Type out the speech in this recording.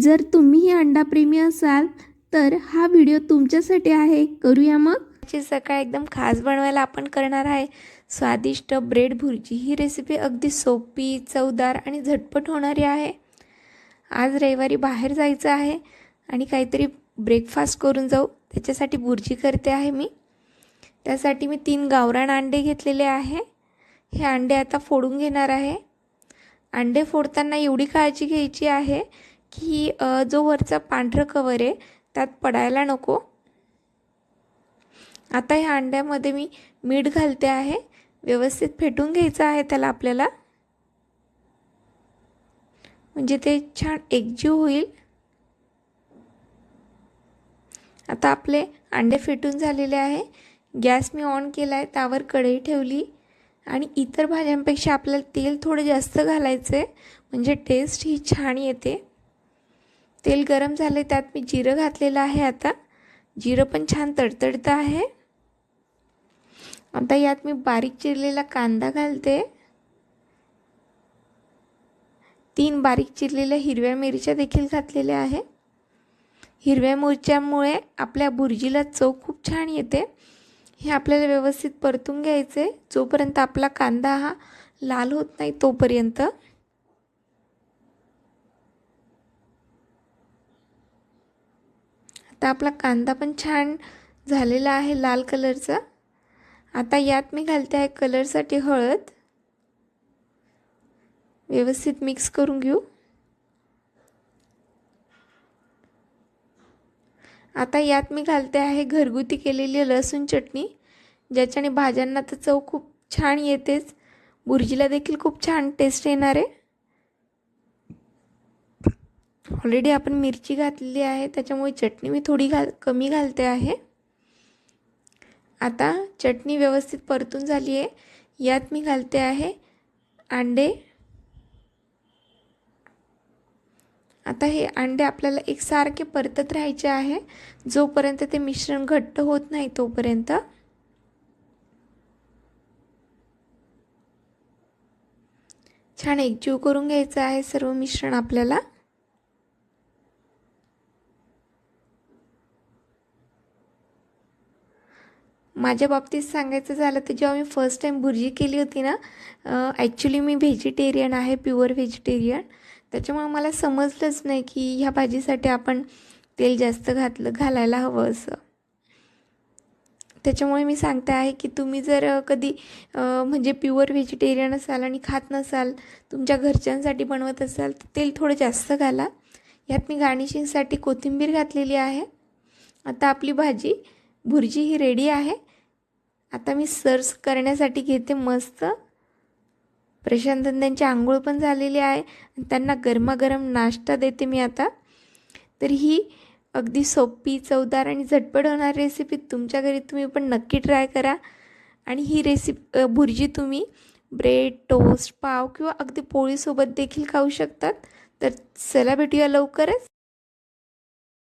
जर तुम्हीही अंडाप्रेमी असाल तर हा व्हिडिओ तुमच्यासाठी आहे. करूया मग? ची सकाळ एकदम खास बनवायला आपण करणार आहे. स्वादिष्ट ब्रेड भुर्जी ही रेसिपी अगदी सोपी चवदार आणि झटपट होणारी आहे. आज रविवारी बाहेर जायचं आहे आणि काहीतरी ब्रेकफास्ट करून जाऊ. त्याच्यासाठी भुर्जी करते आहे मी. त्यासाठी मी तीन गावरान अंडे घेतलेले आहे. हे अंडे आता फोडून घेणार आहे. अंडे फोडताना एवढी काळजी घ्यायची आहे की जो वरचा पांढरं कवर आहे त्यात पडायला नको. आता ह्या अंड्यामध्ये मी मीठ घालते आहे. व्यवस्थित फेटून घ्यायचं आहे त्याला आपल्याला. म्हणजे ते छान एकजीव होईल. आता आपले अंडे फेटून झालेले आहे. गॅस मी ऑन केला आहे त्यावर कढई ठेवली. आणि इतर भाज्यांपेक्षा आपल्याला तेल थोडं जास्त घालायचं आहे म्हणजे टेस्ट ही छान येते. तेल गरम झाले त्यात मी जिरं घातलेलं आहे आता. जिरं पण छान तडतडतं आहे. आता यात मी बारीक चिरलेला कांदा घालते. तीन बारीक चिरलेल्या हिरव्या मिरच्या देखील घातलेल्या आहे. हिरव्या मिरच्यामुळे आपल्या भुर्जीला चव खूप छान येते. हे आपल्याला व्यवस्थित परतून घ्यायचे जोपर्यंत आपला कांदा हा लाल होत नाही तोपर्यंत. आता आपला कांदा पण छान झालेला आहे लाल कलरचा. आता यात मी घालते आहे कलरसाठी हळद. व्यवस्थित मिक्स करून घेऊ. आता यात मी घालते आहे घरगुती केलेली लसूण चटणी ज्याच्याने भाज्यांना तर चव खूप छान येतेच. भुर्जीला देखील खूप छान टेस्ट येणार आहे. ऑलरेडी आपण मिरची घातलेली आहे त्याच्यामुळे चटणी मी थोडी घाल कमी घालते आहे. आता चटणी व्यवस्थित परतून झाली आहे. यात मी घालते आहे अंडे. आता हे अंडे आपल्याला एकसारखे परतत राहायचे आहे. जोपर्यंत ते मिश्रण घट्ट होत नाही तोपर्यंत. छान एकजीव करून घ्यायचं आहे सर्व मिश्रण आपल्याला. माझ्या बाबतीत सांगायचं झालं तर जेव्हा मी फर्स्ट टाईम भुर्जी केली होती ना ॲक्च्युली मी व्हेजिटेरियन आहे प्युअर व्हेजिटेरियन त्याच्यामुळे मला समजलंच नाही की ह्या भाजीसाठी आपण तेल जास्त घातलं घालायला हवं असं. त्याच्यामुळे मी सांगते आहे की तुम्ही जर कधी म्हणजे प्युअर व्हेजिटेरियन असाल आणि खात नसाल तुमच्या घरच्यांसाठी बनवत असाल तर तेल थोडं जास्त घाला. यात मी गार्निशिंगसाठी कोथिंबीर घातलेली आहे. आता आपली भाजी भुर्जी ही रेडी आहे. आता मी सर्व करण्यासाठी घेते मस्त. प्रशांत त्यांची आंघोळ पण झालेली आहे. आणि त्यांना गरमागरम नाश्ता देते मी आता. तर ही अगदी सोपी चवदार आणि झटपट होणारी रेसिपी तुमच्या घरी तुम्ही पण नक्की ट्राय करा. आणि ही रेसिपी भुर्जी तुम्ही ब्रेड टोस्ट पाव किंवा अगदी पोळीसोबत देखील खाऊ शकतात. तर चला भेटूया लवकरच.